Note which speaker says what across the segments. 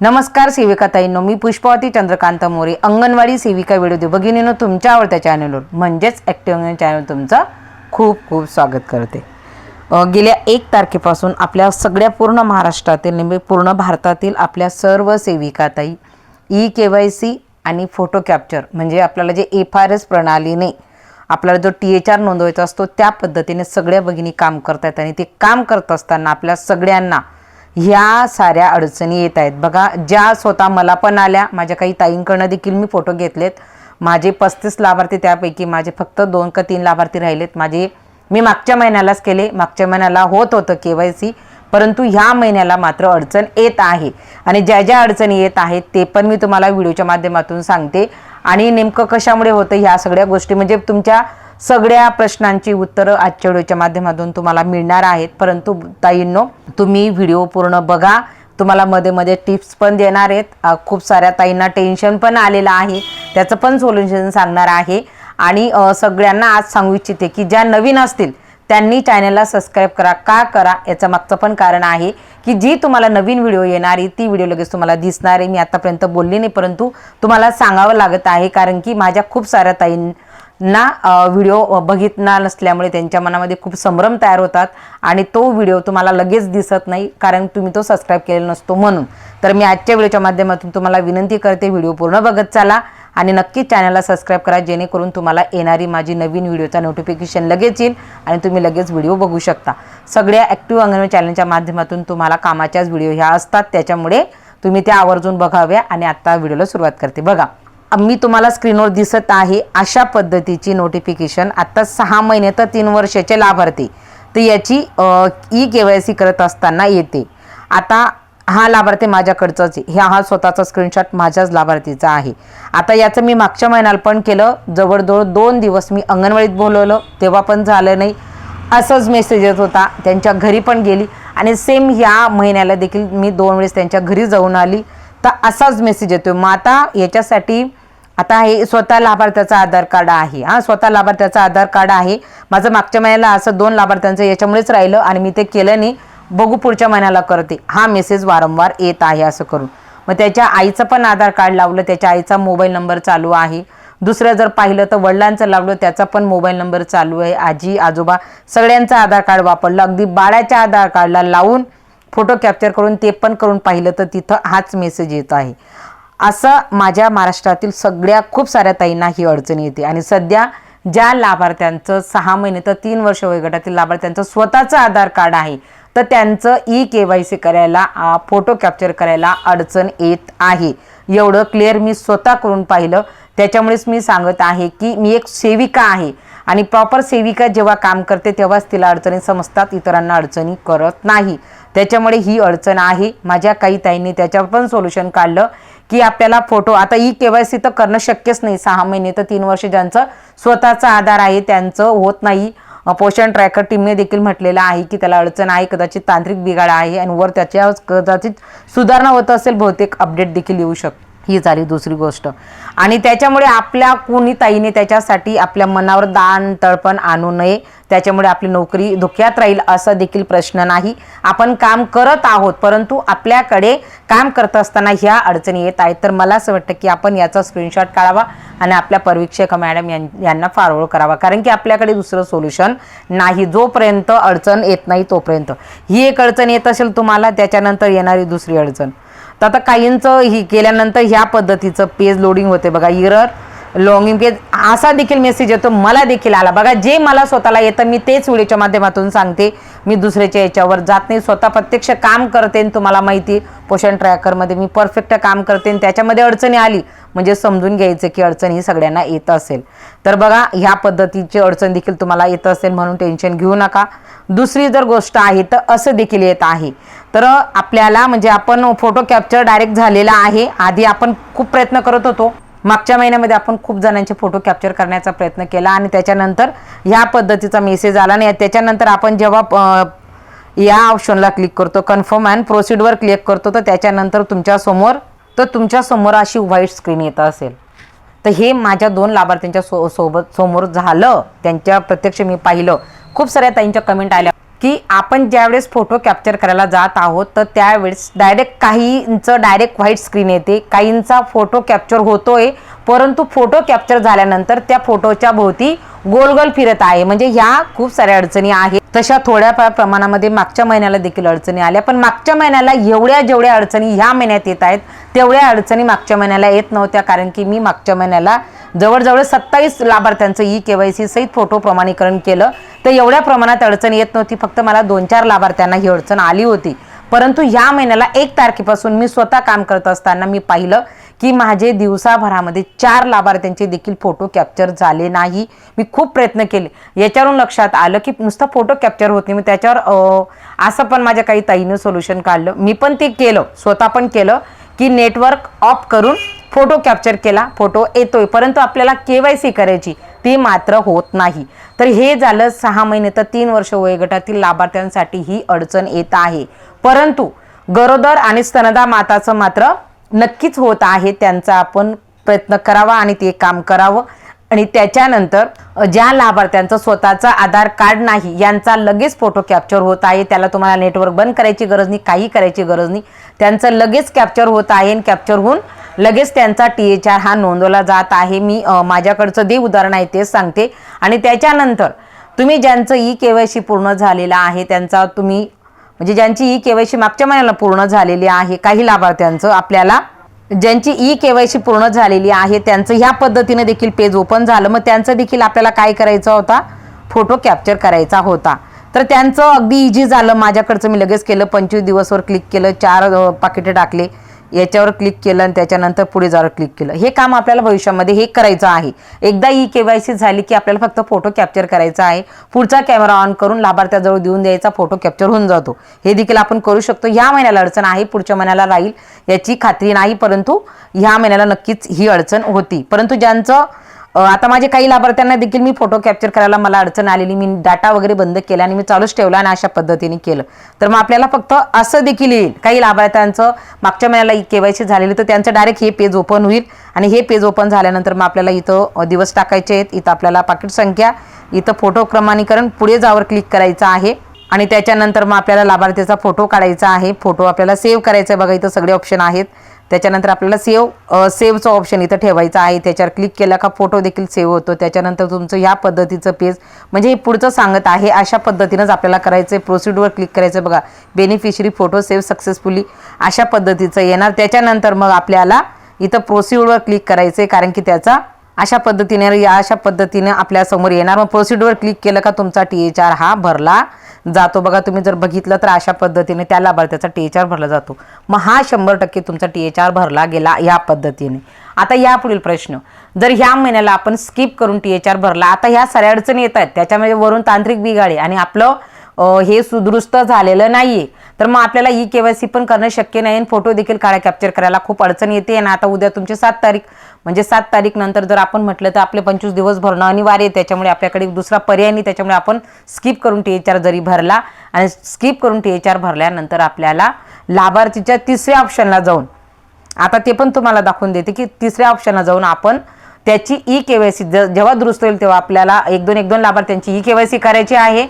Speaker 1: नमस्कार सेविका ताईंनो मी पुष्पावती चंद्रकांत मोरे अंगणवाडी सेविका व्हिडिओ भगिनीनो तुमच्या आवडत्या चॅनलवर म्हणजेच ॲक्टिव्ह अंगण चॅनल तुमचं खूप खूप स्वागत करते. गेल्या एक तारखेपासून आपल्या सगळ्या पूर्ण महाराष्ट्रातील नेहमी पूर्ण भारतातील आपल्या सर्व सेविका ताई ई के वाय सी आणि फोटो कॅप्चर म्हणजे आपल्याला जे एफ आर एस प्रणालीने आपल्याला जो टी एच आर नोंदवायचा असतो त्या पद्धतीने सगळ्या भगिनी काम करतात आणि ते काम करत असताना आपल्या सगळ्यांना ह्या साऱ्या अडचणी येत आहेत. बघा ज्या स्वतः मला पण आल्या माझ्या काही ताईंकडनं देखील मी फोटो घेतलेत. माझे पस्तीस लाभार्थी त्यापैकी माझे फक्त दोन का तीन लाभार्थी राहिलेत. माझे मी मागच्या महिन्यालाच केले. मागच्या महिन्याला होत होतं के वाय सी परंतु ह्या महिन्याला मात्र अडचण येत आहे. आणि ज्या ज्या अडचणी येत आहेत ते पण मी तुम्हाला व्हिडिओच्या माध्यमातून सांगते. आणि नेमकं कशामुळे होतं ह्या सगळ्या गोष्टी म्हणजे तुमच्या सगळ्या प्रश्नांची उत्तरं आजच्या व्हिडिओच्या माध्यमातून तुम्हाला मिळणार आहेत. परंतु ताईंनो तुम्ही व्हिडिओ पूर्ण बघा. तुम्हाला मध्ये मध्ये टिप्स पण देणार आहेत. खूप साऱ्या ताईंना टेन्शन पण आलेलं आहे. त्याचं पण सोल्युशन सांगणार आहे. आणि सगळ्यांना आज सांगू इच्छिते की ज्या नवीन असतील त्यांनी चॅनलला सबस्क्राईब करा. का करा? याचं मागचं पण कारण आहे की जी तुम्हाला नवीन व्हिडिओ येणार आहे ती व्हिडिओ लगेच तुम्हाला दिसणार आहे. मी आतापर्यंत बोलली नाही परंतु तुम्हाला सांगावं लागत आहे. कारण की माझ्या खूप साऱ्या ताईं ना व्हिडिओ बघितला नसल्यामुळे त्यांच्या मनामध्ये खूप संभ्रम तयार होतात आणि तो व्हिडिओ तुम्हाला लगेच दिसत नाही कारण तुम्ही तो सबस्क्राईब केलेला नसतो म्हणून. तर मी आजच्या व्हिडिओच्या माध्यमातून तुम्हाला विनंती करते व्हिडिओ पूर्ण बघत चाला आणि नक्कीच चॅनलला सबस्क्राईब करा जेणेकरून तुम्हाला येणारी माझी नवीन व्हिडिओचा नोटिफिकेशन लगेच येईल आणि तुम्ही लगेच व्हिडिओ बघू शकता. सगळ्या ॲक्टिव्ह अंगणवाडी चॅनलच्या माध्यमातून तुम्हाला कामाच्याच व्हिडिओ ह्या असतात त्याच्यामुळे तुम्ही त्या आवर्जून बघाव्या आणि आत्ता व्हिडिओला सुरुवात करते. बघा. मी तुम्हाला स्क्रीनवर दिसत आहे अशा पद्धतीची नोटिफिकेशन आता सहा महिने तर तीन वर्षाचे लाभार्थी. तर याची ई के वाय सी करत असताना येते. आता हा लाभार्थी माझ्याकडचाच आहे. ह्या हा स्वतःचा स्क्रीनशॉट माझ्याच लाभार्थीचा आहे. आता याचं मी मागच्या महिन्याला पण केलं. जवळजवळ दोन दिवस मी अंगणवाडीत बोलवलं. तेव्हा पण झालं नाही. असंच मेसेज येत होता. त्यांच्या घरी पण गेली. आणि सेम ह्या महिन्याला देखील मी दोन वेळेस त्यांच्या घरी जाऊन आली. तर असाच मेसेज येतो मग आता याच्यासाठी आता हे स्वतः लाभार्थ्याचा आधार कार्ड आहे. हा स्वतः लाभार्थ्याचा आधार कार्ड आहे. माझं मागच्या महिन्याला असं दोन लाभार्थ्यांचं याच्यामुळेच राहिलं आणि मी ते केलं नाही बघू पुढच्या महिन्याला करते. हा मेसेज वारंवार येत आहे असं करून. मग त्याच्या आईचं पण आधार कार्ड लावलं. त्याच्या आईचा मोबाईल नंबर चालू आहे. दुसरं जर पाहिलं तर वडिलांचं लावलं. त्याचा पण मोबाईल नंबर चालू आहे. आजी आजोबा सगळ्यांचं आधार कार्ड वापरलं. अगदी बाळाच्या आधार कार्डला लावून फोटो कॅप्चर करून ते पण करून पाहिलं तर तिथं हाच मेसेज येत आहे. असं माझ्या महाराष्ट्रातील सगळ्या खूप साऱ्या ताईंना ही अडचण येते. आणि सध्या ज्या लाभार्थ्यांचं सहा महिने तर तीन वर्ष वयोगटातील लाभार्थ्यांचं स्वतःचं आधार कार्ड आहे तर त्यांचं ई के वाय सी करायला फोटो कॅप्चर करायला अडचण येत आहे. एवढं क्लिअर मी स्वतः करून पाहिलं. त्याच्यामुळेच मी सांगत आहे की मी एक सेविका आहे आणि प्रॉपर सेविका जेव्हा काम करते तेव्हाच तिला अडचणी समजतात इतरांना अडचणी करत नाही. त्याच्यामुळे ही अडचण आहे. माझ्या काही ताईंनी त्याच्यावर पण सोल्युशन काढलं. की आपल्याला फोटो आता ई के वाय सी तर करणं शक्यच नाही सहा महिने तर तीन वर्ष ज्यांचं स्वतःचा आधार आहे त्यांचं होत नाही. पोषण ट्रॅकर टीमने देखील म्हटलेलं आहे की त्याला अडचण आहे कदाचित तांत्रिक बिघाड आहे आणि वर त्याच्या कदाचित सुधारणा होत असेल बहुतेक अपडेट देखील येऊ शकतो. ही झाली दुसरी गोष्ट. आणि त्याच्यामुळे आपल्या कोणी ताईने त्याच्यासाठी आपल्या मनावर दान तळपण आणू नये. त्याच्यामुळे आपली नोकरी धोक्यात राहील असा देखील प्रश्न नाही. आपण काम करत आहोत परंतु आपल्याकडे काम करत असताना ह्या अडचणी येत आहेत. तर मला असं वाटतं की आपण याचा स्क्रीनशॉट काढावा आणि आपल्या परीक्षक मॅडम यांना फॉरवर्ड करावा. कारण की आपल्याकडे दुसरं सोल्युशन नाही. जोपर्यंत अडचण येत नाही तोपर्यंत. ही एक अडचण येत असेल तुम्हाला त्याच्यानंतर येणारी दुसरी अडचण. तर आता काहींचं ही केल्यानंतर ह्या पद्धतीचं पेज लोडिंग होते बघा इरर लॉंगिंग पेज असा देखील मेसेज येतो मला देखील आला. बघा जे मला स्वतःला येतं मी तेच व्हिडिओच्या माध्यमातून सांगते. मी दुसऱ्याच्या याच्यावर जात नाही. स्वतः प्रत्यक्ष काम करते आणि तुम्हाला माहिती पोषण ट्रॅकरमध्ये मी परफेक्ट काम करते आणि त्याच्यामध्ये अडचणी आली. म्हणजे समजून घ्यायचं की अडचण ही सगळ्यांना येत असेल. तर बघा ह्या पद्धतीची अडचण देखील तुम्हाला येत असेल म्हणून टेन्शन घेऊ नका. दुसरी जर गोष्ट आहे तर असं देखील येत आहे. तर आपल्याला म्हणजे आपण फोटो कॅप्चर डायरेक्ट झालेला आहे. आधी आपण खूप प्रयत्न करत होतो. मागच्या महिन्यामध्ये आपण खूप जणांचे फोटो कॅप्चर करण्याचा प्रयत्न केला आणि त्याच्यानंतर ह्या पद्धतीचा मेसेज आला आणि त्याच्यानंतर आपण जेव्हा या ऑप्शनला क्लिक करतो कन्फर्म अँड प्रोसिडवर क्लिक करतो तर त्याच्यानंतर तुमच्यासमोर तर तुमच्यासमोर अशी व्हाईट स्क्रीन येत असेल. तर हे माझ्या दोन लाभार्थ्यांच्या सो सोबत समोर झालं. त्यांच्या प्रत्यक्ष मी पाहिलं. खूप साऱ्या ताईंच्या कमेंट आल्या. की आपण ज्यावेळेस फोटो कॅप्चर करायला जात आहोत तर त्यावेळेस डायरेक्ट काहींचं डायरेक्ट व्हाईट स्क्रीन येते. काहींचा फोटो कॅप्चर होतोय परंतु फोटो कॅप्चर झाल्यानंतर त्या फोटोच्या भोवती गोल गोल फिरत आहे. म्हणजे ह्या खूप साऱ्या अडचणी आहेत. तशा थोड्याफार प्रमाणामध्ये मागच्या महिन्याला देखील अडचणी आल्या. पण मागच्या महिन्याला एवढ्या जेवढ्या अडचणी ह्या महिन्यात येत आहेत तेवढ्या अडचणी मागच्या महिन्याला येत नव्हत्या. कारण की मी मागच्या महिन्याला जवळजवळ सत्तावीस लाभार्थ्यांचं ई के वाय सी सहित फोटो प्रमाणीकरण केलं तर एवढ्या प्रमाणात अडचण येत नव्हती. फक्त मला दोन चार लाभार्थ्यांना ही अडचण आली होती. परंतु ह्या महिन्याला एक तारखेपासून मी स्वतः काम करत असताना मी पाहिलं की माझे दिवसाभरामध्ये चार लाभार्थ्यांचे देखील फोटो कॅप्चर झाले नाही. मी खूप प्रयत्न केले. याच्यावरून लक्षात आलं की नुसतं फोटो कॅप्चर होत नाही. मी त्याच्यावर असं पण माझ्या काही ताईनं सोल्युशन काढलं. मी पण ते केलं स्वतः पण केलं की नेटवर्क ऑफ करून फोटो कॅप्चर केला फोटो येतोय परंतु आपल्याला के वाय सी करायची ती मात्र होत नाही. तर हे झालं सहा महिने तर तीन वर्ष वयोगटातील लाभार्थ्यांसाठी ही अडचण येत आहे. परंतु गरोदर आणि स्तनदा माताचं मात्र नक्कीच होत आहे त्यांचा आपण प्रयत्न करावा आणि ते काम करावं. आणि त्याच्यानंतर ज्या लाभार्थ्यांचं स्वतःचं आधार कार्ड नाही यांचा लगेच फोटो कॅप्चर होत आहे. त्याला तुम्हाला नेटवर्क बंद करायची गरज नाही काही करायची गरज नाही. त्यांचं लगेच कॅप्चर होत आहे आणि कॅप्चर होऊन लगेच त्यांचा टी एच आर हा नोंदवला जात आहे. मी माझ्याकडचं दे उदाहरण आहे तेच सांगते. आणि त्याच्यानंतर तुम्ही ज्यांचं ई के वाय सी पूर्ण झालेलं आहे त्यांचा तुम्ही म्हणजे ज्यांची ई के वाय सी मागच्या महिन्याला पूर्ण झालेली आहे काही लाभार्थ्यांचं आपल्याला ज्यांची ई के वाय सी पूर्ण झालेली आहे त्यांचं ह्या पद्धतीने देखील पेज ओपन झालं. मग त्यांचं देखील आपल्याला काय करायचं होता? फोटो कॅप्चर करायचा होता. तर त्यांचं अगदी इझी झालं. माझ्याकडचं मी लगेच केलं. पंचवीस दिवसवर क्लिक केलं. चार पाकिटं टाकले. याच्यावर क्लिक केलं आणि त्याच्यानंतर पुढे जावर क्लिक केलं. हे काम आपल्याला भविष्यामध्ये हे करायचं आहे. एकदा ई के वाय सी झाली की आपल्याला फक्त फोटो कॅप्चर करायचा आहे. पुढचा कॅमेरा ऑन करून लाभार्थ्याजवळ देऊन द्यायचा फोटो कॅप्चर होऊन जातो. हे देखील आपण करू शकतो. ह्या महिन्याला अडचण आहे पुढच्या महिन्याला राहील याची खात्री नाही परंतु ह्या महिन्याला नक्कीच ही अडचण होती. परंतु ज्यांचं आता माझे काही लाभार्थ्यांना देखील मी फोटो कॅप्चर करायला मला अडचण आलेली. मी डाटा वगैरे बंद केला आणि मी चालूच ठेवला आणि अशा पद्धतीने केलं. तर मग आपल्याला फक्त असं देखील येईल. काही लाभार्थ्यांचं मागच्या महिन्याला केवायसी झालेली तर त्यांचं डायरेक्ट हे पेज ओपन होईल आणि हे पेज ओपन झाल्यानंतर मग आपल्याला इथं दिवस टाकायचे आहेत. इथं आपल्याला पाकिट संख्या इथं फोटो क्रमांकरण पुढे जावर क्लिक करायचं आहे. आणि त्याच्यानंतर मग आपल्याला लाभार्थीचा फोटो काढायचा आहे. फोटो आपल्याला सेव्ह करायचा आहे. बघा इथं सगळे ऑप्शन आहेत. त्याच्यानंतर आपल्याला सेव्ह सेव्हचं ऑप्शन इथं ठेवायचं आहे. त्याच्यावर क्लिक केला का फोटो देखील सेव्ह होतो. त्याच्यानंतर तुमचं ह्या पद्धतीचं पेज म्हणजे हे पुढचं सांगत आहे. अशा पद्धतीनंच आपल्याला करायचं आहे प्रोसिडवर क्लिक करायचं आहे बघा बेनिफिशरी फोटो सेव्ह सक्सेसफुली अशा पद्धतीचं येणार. त्याच्यानंतर मग आपल्याला इथं प्रोसिडवर क्लिक करायचं आहे कारण की त्याचा अशा पद्धतीने या अशा पद्धतीने आपल्यासमोर येणार. मग प्रोसिडवर क्लिक केलं का तुमचा टी एच आर हा भरला. जातो. बघा तुम्ही जर बघितलं तर अशा पद्धतीने त्या लाभार्थ्याचा टी एच आर भरला जातो. मग हा शंभर टक्के तुमचा टी एच आर भरला गेला या पद्धतीने. आता यापुढील प्रश्न. जर ह्या महिन्याला आपण स्किप करून टी एच आर भरला आता ह्या साऱ्या अडचणी येत आहेत. त्याच्यामध्ये वरून तांत्रिक बिघाडे आणि आपलं हे सुदुरुस्त झालेलं नाहीये. तर मग आपल्याला ई केवायसी पण करणं शक्य नाही आणि फोटो देखील काळ्या कॅप्चर करायला खूप अडचण येते. आणि आता उद्या तुमची सात तारीख. म्हणजे सात तारीख नंतर जर आपण म्हटलं तर आपले पंचवीस दिवस भरणं अनिवार्य आहे. त्याच्यामुळे आपल्याकडे दुसरा पर्याय नाही. त्याच्यामुळे आपण स्किप करून टी एच आर जरी भरला आणि स्किप करून टी एच आर भरल्यानंतर आपल्याला लाभार्थीच्या तिसऱ्या ऑप्शनला जाऊन आता ते पण तुम्हाला दाखवून देते की तिसऱ्या ऑप्शनला जाऊन आपण त्याची ई केवायसी जेव्हा दुरुस्त होईल तेव्हा आपल्याला एक दोन एक दोन लाभार्थ्यांची ई केवायसी करायची आहे.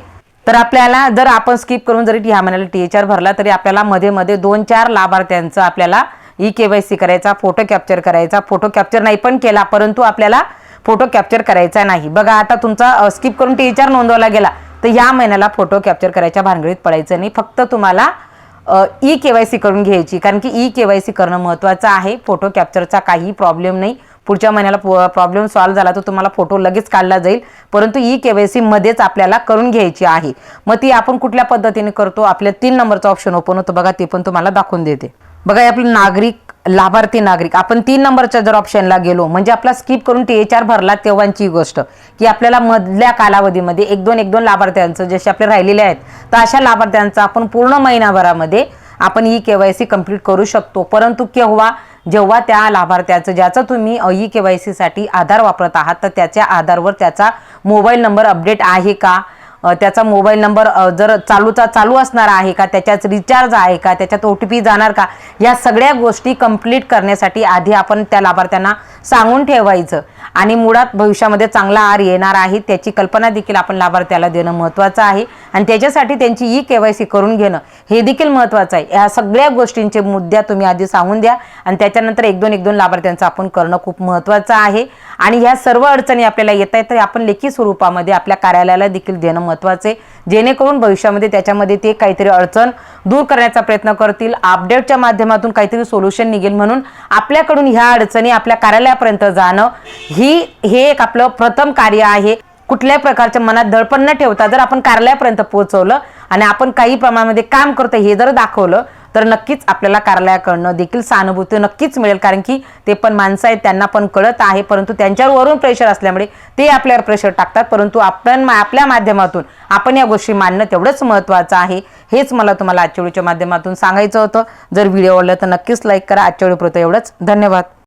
Speaker 1: तर आपल्याला जर आपण स्किप करून जरी ह्या महिन्याला टी एच आर भरला तरी आपल्याला मध्ये मध्ये दोन चार लाभार्थ्यांचं आपल्याला ई केवायसी करायचा फोटो कॅप्चर करायचा. फोटो कॅप्चर नाही पण केला परंतु आपल्याला फोटो कॅप्चर करायचा नाही. बघा आता तुमचा स्किप करून टी एच नोंदवला गेला तर या महिन्याला फोटो कॅप्चर करायच्या भानगडीत पडायचं नाही. फक्त तुम्हाला ई के वाय सी करून घ्यायची कारण की ई के वाय सी करणं महत्त्वाचं आहे. फोटो कॅप्चरचा काही प्रॉब्लेम नाही. पुढच्या महिन्याला प्रॉब्लेम सॉल्व्ह झाला तर तुम्हाला फोटो लगेच काढला जाईल. परंतु ई के वाय सी मध्येच आपल्याला करून घ्यायची आहे. मग ती आपण कुठल्या पद्धतीने करतो? आपल्या तीन नंबरचा ऑप्शन ओपन होतो बघा ते पण तुम्हाला दाखवून देते. बघा आपलं नागरिक लाभार्थी नागरिक आपण तीन नंबरच्या जर ऑप्शनला गेलो म्हणजे आपला स्किप करून टी एच आर भरला तेव्हाची गोष्ट की आपल्याला मधल्या कालावधीमध्ये एक दोन एक दोन लाभार्थ्यांचं जसे आपले राहिलेले आहेत तर अशा लाभार्थ्यांचं आपण पूर्ण महिनाभरामध्ये आपण E K Y C complete करू शकतो. परंतु केव्हा? जेव्हा त्या लाभार्थ्याचं ज्याचं तुम्ही ई के वाय सीसाठी आधार वापरत आहात तर त्याच्या आधारवर त्याचा मोबाईल नंबर अपडेट आहे का? त्याचा मोबाईल नंबर जर चालूचा चालू असणार आहे का त्याच्यात रिचार्ज आहे का त्याच्यात ओ टी पी जाणार का या सगळ्या गोष्टी कंप्लीट करण्यासाठी आधी आपण त्या लाभार्थ्यांना सांगून ठेवायचं. आणि मुळात भविष्यामध्ये चांगला आर येणार आहे त्याची कल्पना देखील आपण लाभार्थ्याला देणं महत्त्वाचं आहे. आणि त्याच्यासाठी त्यांची ई के वाय सी करून घेणं हे देखील महत्त्वाचं आहे. ह्या सगळ्या गोष्टींचे मुद्द्या तुम्ही आधी सांगून द्या आणि त्याच्यानंतर एक दोन एक दोन लाभार्थ्यांचं आपण करणं खूप महत्त्वाचं आहे. आणि ह्या सर्व अडचणी आपल्याला येत आहेत तर आपण लेखी स्वरूपामध्ये आपल्या कार्यालयाला देखील देणं महत्त्वाचं आहे. जेणेकरून भविष्यामध्ये त्याच्यामध्ये ते काहीतरी अडचण दूर करण्याचा प्रयत्न करतील. अपडेटच्या माध्यमातून काहीतरी सोल्युशन निघेल म्हणून आपल्याकडून ह्या अडचणी आपल्या कार्यालयापर्यंत जाणं ही हे एक आपलं प्रथम कार्य आहे. कुठल्याही प्रकारच्या मनात दडपण न ठेवता जर आपण कार्यालयापर्यंत पोहोचवलं आणि आपण काही प्रमाणामध्ये काम करतो हे जर दाखवलं तर नक्कीच आपल्याला कार्यालयाकडनं देखील सहानुभूती नक्कीच मिळेल. कारण की ते पण माणसं आहेत त्यांना पण कळत आहे. परंतु त्यांच्यावर वरून प्रेशर असल्यामुळे ते आपल्यावर प्रेशर टाकतात. परंतु आपण आपल्या माध्यमातून आपण या गोष्टी मांडणं तेवढंच महत्त्वाचं आहे. हेच मला तुम्हाला आजच्या व्हिडिओच्या माध्यमातून सांगायचं होतं. जर व्हिडिओ आवडला तर नक्कीच लाईक करा. आजच्या व्हिडिओपुरतं एवढंच. धन्यवाद.